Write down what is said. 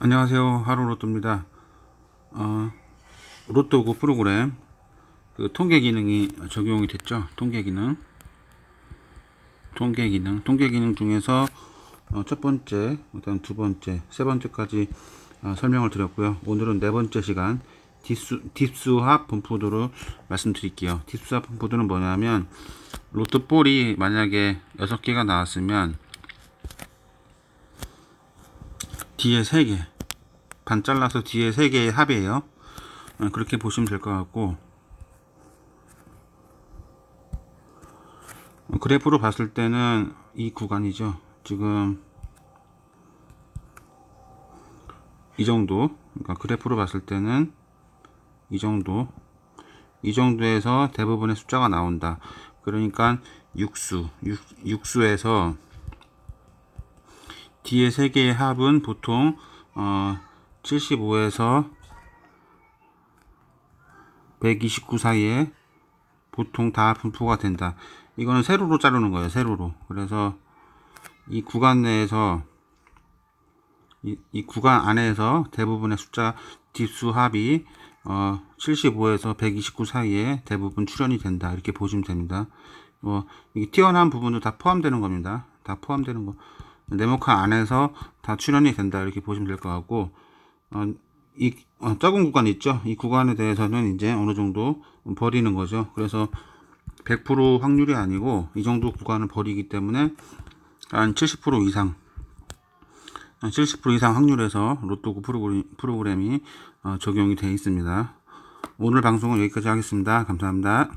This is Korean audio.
안녕하세요. 하루 로또입니다. 어, 로또고 프로그램 그 통계 기능이 적용이 됐죠. 통계 기능. 통계 기능. 통계 기능 중에서 어, 첫 번째, 그다음 두 번째, 세 번째까지 어, 설명을 드렸고요. 오늘은 네 번째 시간 딥수, 딥수합 분포도를 말씀드릴게요. 딥수합 분포도는 뭐냐면 로또 볼이 만약에 6개가 나왔으면 뒤에 3개. 반 잘라서 뒤에 3개의 합이에요. 어, 그렇게 보시면 될 것 같고. 어, 그래프로 봤을 때는 이 구간이죠. 지금 이 정도. 그러니까 그래프로 봤을 때는 이 정도. 이 정도에서 대부분의 숫자가 나온다. 그러니까 육수 육, 육수에서 뒤에 세 개의 합은 보통 어, 75에서 129 사이에 보통 다 분포가 된다. 이거는 세로로 자르는 거예요. 세로로. 그래서 이 구간 내에서 이, 이 구간 안에서 대부분의 숫자 뒷수 합이 어, 75에서 129 사이에 대부분 출현이 된다. 이렇게 보시면 됩니다. 뭐 이게 튀어나온 부분도 다 포함되는 겁니다. 다 포함되는 거. 네모칸 안에서 다 출현이 된다. 이렇게 보시면 될 것 같고 어, 이 어, 작은 구간 있죠. 이 구간에 대해서는 이제 어느 정도 버리는 거죠. 그래서 100% 확률이 아니고 이 정도 구간을 버리기 때문에 한 70% 이상 한70% 이상 확률에서 로또 프로그램, 프로그램이 어, 적용이 되어 있습니다. 오늘 방송은 여기까지 하겠습니다. 감사합니다.